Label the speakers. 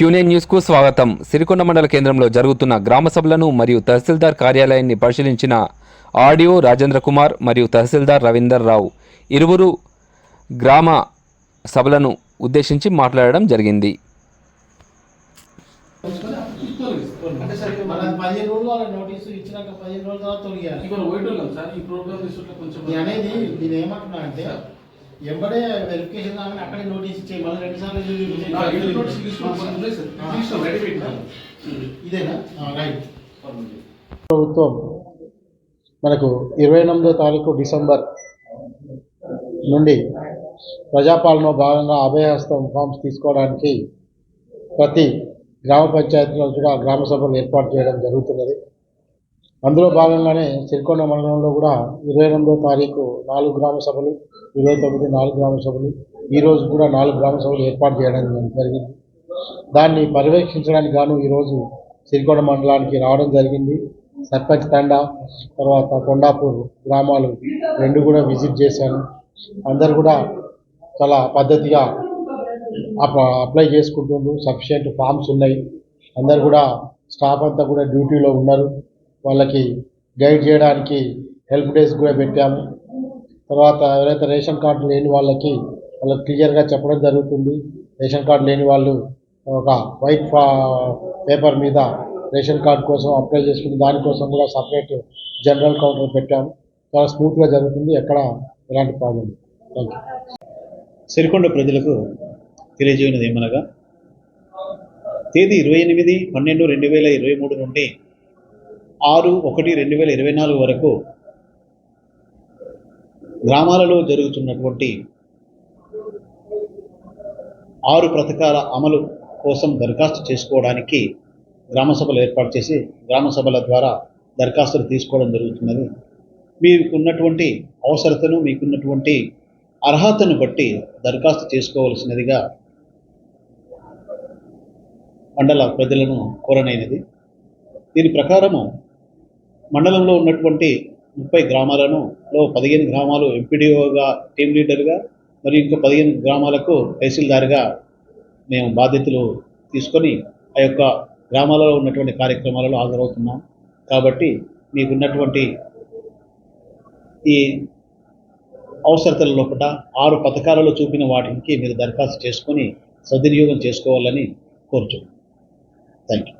Speaker 1: క్యూనే న్యూస్కు స్వాగతం. సిరికొండ మండల కేంద్రంలో జరుగుతున్న గ్రామ సభలను మరియు తహసీల్దార్ కార్యాలయాన్ని పరిశీలించిన ఆడియో రాజేంద్ర కుమార్ మరియు తహసీల్దార్ రవీందర్ రావు ఇరువురు గ్రామ సభలను ఉద్దేశించి మాట్లాడడం జరిగింది.
Speaker 2: అంటే
Speaker 3: ఎంబడే వెరిఫికేషన్ కాగానే అక్కడే నోటీస్ ఇచ్చేయి. మళ్ళీ రెండు సార్లు. ఇదేనా? రైట్ ప్రభుత్వం మనకు ఇరవై ఎనిమిదో తారీఖు డిసెంబర్ నుండి ప్రజాపాలన భాగంగా అభయహస్తం ఫామ్స్ తీసుకోవడానికి ప్రతి గ్రామ పంచాయతీలో కూడా గ్రామ సభలు ఏర్పాటు చేయడం జరుగుతున్నది. అందులో భాగంగానే సిరికొండ మండలంలో కూడా ఇరవై ఎనిమిదో తారీఖు నాలుగు గ్రామ సభలు ఇరవై తొమ్మిది నాలుగు గ్రామ సభలు ఈరోజు కూడా నాలుగు గ్రామ సభలు ఏర్పాటు చేయడం జరిగింది. దాన్ని పర్యవేక్షించడానికి గాను ఈరోజు సిరికొండ మండలానికి రావడం జరిగింది. సర్పంచ్ తండా తర్వాత కొండాపూర్ గ్రామాలు రెండు కూడా విజిట్ చేశాను. అందరు కూడా చాలా పద్ధతిగా అప్- అప్లై చేసుకుంటుండ్రు. సఫిషియెంట్ ఫామ్స్ ఉన్నాయి. అందరు కూడా స్టాఫ్ అంతా కూడా డ్యూటీలో ఉన్నారు. వాళ్ళకి గైడ్ చేయడానికి హెల్ప్ డెస్క్ కూడా పెట్టాము. తర్వాత ఎవరైతే రేషన్ కార్డు లేని వాళ్ళకి వాళ్ళకి క్లియర్గా చెప్పడం జరుగుతుంది. రేషన్ కార్డు లేని వాళ్ళు ఒక వైట్ పేపర్ మీద రేషన్ కార్డు కోసం అప్లై చేసుకుని దానికోసం కూడా సపరేట్ జనరల్ కౌంటర్ పెట్టాము. చాలా స్మూత్గా జరుగుతుంది. ఎక్కడ ఎలాంటి ప్రాబ్లం థ్యాంక్ యూ
Speaker 4: సిరికొండ ప్రజలకు తెలియజేయనిది ఏమనగా తేదీ ఇరవై ఎనిమిది పన్నెండు రెండు వేల ఇరవై మూడు నుండి ఆరు ఒకటి రెండు వేల ఇరవై నాలుగు వరకు గ్రామాలలో జరుగుతున్నటువంటి ఆరు పథకాల అమలు కోసం దరఖాస్తు చేసుకోవడానికి గ్రామ సభలు ఏర్పాటు చేసి గ్రామ సభల ద్వారా దరఖాస్తులు తీసుకోవడం జరుగుతున్నది. మీకున్నటువంటి అవసరతను మీకున్నటువంటి అర్హతను బట్టి దరఖాస్తు చేసుకోవలసినదిగా మండల ప్రజలను కోరనైనది. దీని ప్రకారము మండలంలో ఉన్నటువంటి ముప్పై గ్రామాలను లో పదిహేను గ్రామాలు ఎంపీడీఓగా టీం లీడర్గా మరియు ఇంకో పదిహేను గ్రామాలకు తహసీల్దార్గా మేము బాధ్యతలు తీసుకొని ఆ యొక్క గ్రామాలలో ఉన్నటువంటి కార్యక్రమాలలో హాజరవుతున్నాం. కాబట్టి మీకున్నటువంటి ఈ అవసరతల లోపల ఆరు పథకాలలో చూపిన వాటికి మీరు దరఖాస్తు చేసుకొని సద్వినియోగం చేసుకోవాలని కోరుచున్నాను థ్యాంక్ యూ